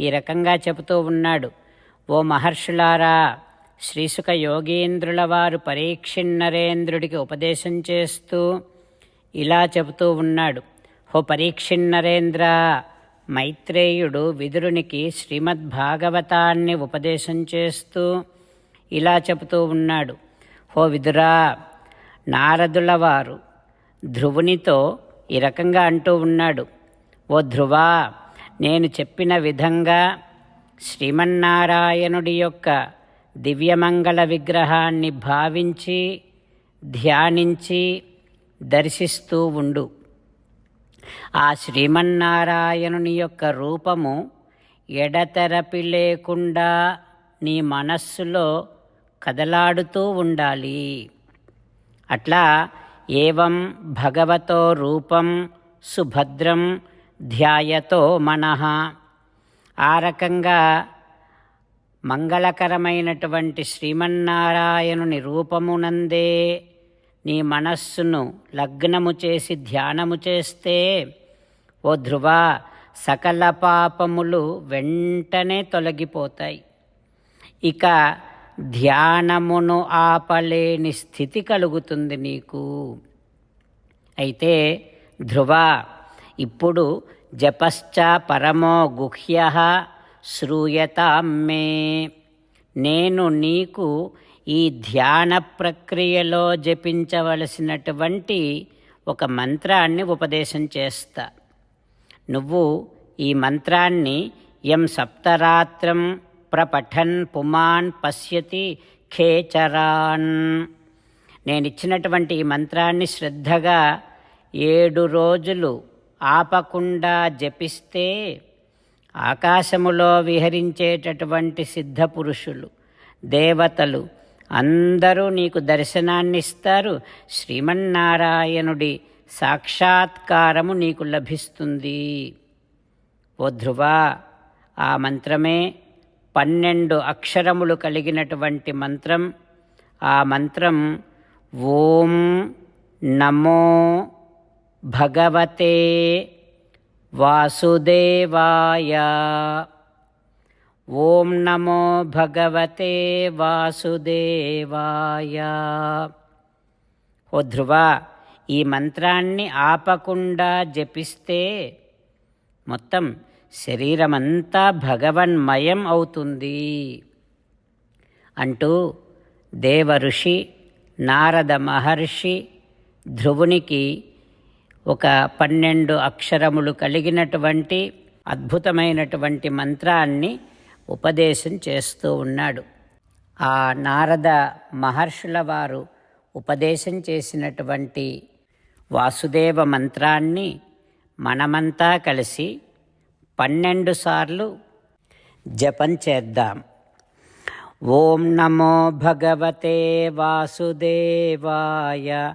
ఈ రకంగా చెబుతూ ఉన్నాడు. ఓ మహర్షులారా శ్రీసుక యోగీంద్రుల వారు పరీక్షిన్నరేంద్రుడికి ఉపదేశం చేస్తూ ఇలా చెబుతూ ఉన్నాడు. హో పరీక్షిన్నరేంద్ర మైత్రేయుడు విదురునికి శ్రీమద్భాగవతాన్ని ఉపదేశం చేస్తూ ఇలా చెబుతూ ఉన్నాడు. హో విదురా నారదుల వారు ధ్రువునితో ఈ రకంగా అంటూ ఉన్నాడు. ఓ ధ్రువా నేను చెప్పిన విధంగా శ్రీమన్నారాయణుడి యొక్క దివ్యమంగళ విగ్రహాన్ని భావించి ధ్యానించి దర్శిస్తూ ఉండు. ఆ శ్రీమన్నారాయణుని యొక్క రూపము ఎడతెరపి లేకుండా నీ మనస్సులో కదలాడుతూ ఉండాలి. అట్లా ఏవం భగవతో రూపం సుభద్రం ధ్యాయతో మనః. ఆ రకంగా మంగళకరమైనటువంటి శ్రీమన్నారాయణుని రూపమునందే నీ మనస్సును లగ్నము చేసి ధ్యానము చేస్తే ఓ ధ్రువ సకల పాపములు వెంటనే తొలగిపోతాయి. ఇక ధ్యానమును ఆపలేని స్థితి కలుగుతుంది నీకు. అయితే ధ్రువ ఇప్పుడు జపశ్చ పరమో గుహ్య శ్రూయతాం మే. నేను నీకు ఈ ధ్యాన ప్రక్రియలో జపించవలసినటువంటి ఒక మంత్రాన్ని ఉపదేశం చేస్తా. నువ్వు ఈ మంత్రాన్ని ఎం సప్తరాత్రం ప్రపఠన్ పుమాన్ పశ్యతి ఖేచరాన్. నేనిచ్చినటువంటి ఈ మంత్రాన్ని శ్రద్ధగా ఏడు రోజులు ఆపకుండా జపిస్తే ఆకాశములో విహరించేటటువంటి సిద్ధపురుషులు దేవతలు అందరూ నీకు దర్శనాన్నిస్తారు. శ్రీమన్నారాయణుడి సాక్షాత్కారము నీకు లభిస్తుంది. ఓ ధ్రువా ఆ మంత్రమే పన్నెండు అక్షరములు కలిగినటువంటి మంత్రం. ఆ మంత్రం ఓం నమో భగవతే వాసుదేవాయ. ఓం నమో భగవతే వాసుదేవాయ. ఓ ధ్రువ ఈ మంత్రాన్ని ఆపకుండా జపిస్తే మొత్తం శరీరమంతా భగవన్మయం అవుతుంది. అంటూ దేవ ఋషి నారద మహర్షి ధ్రువునికి ఒక పన్నెండు అక్షరములు కలిగినటువంటి అద్భుతమైనటువంటి మంత్రాన్ని ఉపదేశం చేస్తూ ఉన్నాడు. ఆ నారద మహర్షుల వారు ఉపదేశం చేసినటువంటి వాసుదేవ మంత్రాన్ని మనమంతా కలిసి పన్నెండు సార్లు జపం చేద్దాం. ఓం నమో భగవతే వాసుదేవాయ